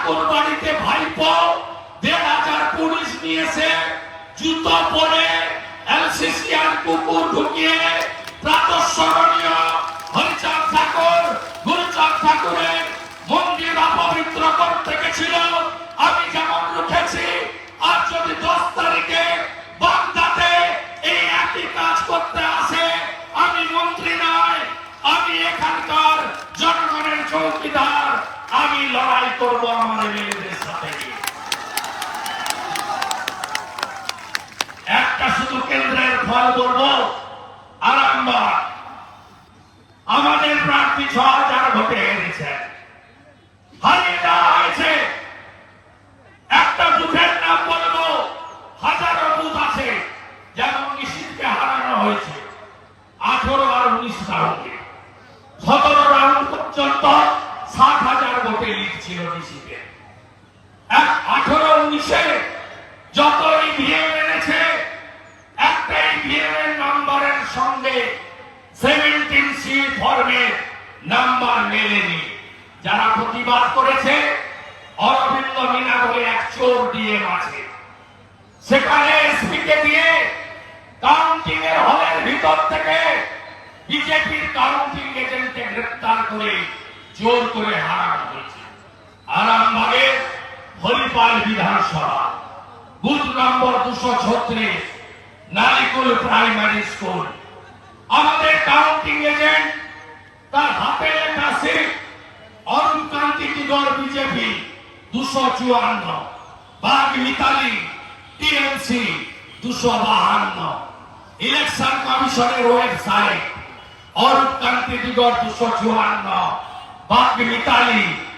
ঠাকুর বাড়িতে দেড় হাজার পুলিশ নিয়েছে, জুতো পরে এলসিসিআর কুকুর ঢুকিয়ে প্রাতঃস্মরণীয় হরিচাঁদ ঠাকুর, গুরুচাঁদ ঠাকুরের মন্দির অপবিত্র করতে গেছিল। লড়াই করব আমার মেয়েদের সাথে। একটা শুধু কেন্দ্রের ফল বলব, আরামবাগ। আমাদের প্রার্থী ছ হাজার ভোটে হেরেছে। হারিয়ে দেওয়া হয়েছে। একটা বুথের নাম বলব, হাজারো বুথ আছে যেমন নিশ্চিতকে হারানো হয়েছে। আঠারো আর উনিশ রাউন্ডে। সতেরো রাউন্ড পর্যন্ত ভোটে ছিল এক আঠারো উনিশে যত ইভিএম এনেছে একটা ইভিএম এর সঙ্গে সেভেন্টিন সি ফর্মে নাম্বার মেলেনি। যারা প্রতিবাদ করেছে, অরবিন্দ মিনা বলে এক চোর ডিএম আছে। সেখানে এসপিকে দিয়ে কাউন্টিং এর হলের ভিতর থেকে বিজেপির কাউন্টিং এজেন্টকে গ্রেপ্তার করে জোর করে হারানো হয়েছে আরামবাগে হরিপাল বিধানসভা, বুথ নম্বর দুশো ছত্রিশ, নারিকুল প্রাইমারি স্কুল। আমাদের কাউন্টিং এজেন্ট তার হাতে লেখা সিট অরুণ কান্তি দিগর বিজেপি, দুশো চুয়ান্ন। বাঘ মিতালি, টিএমসি, দুশো বাহান্ন। ইলেকশন কমিশনের ওয়েবসাইট অরূপ কান্তি দিগর দুশো চুয়ান্ন। বাঘ মিতালি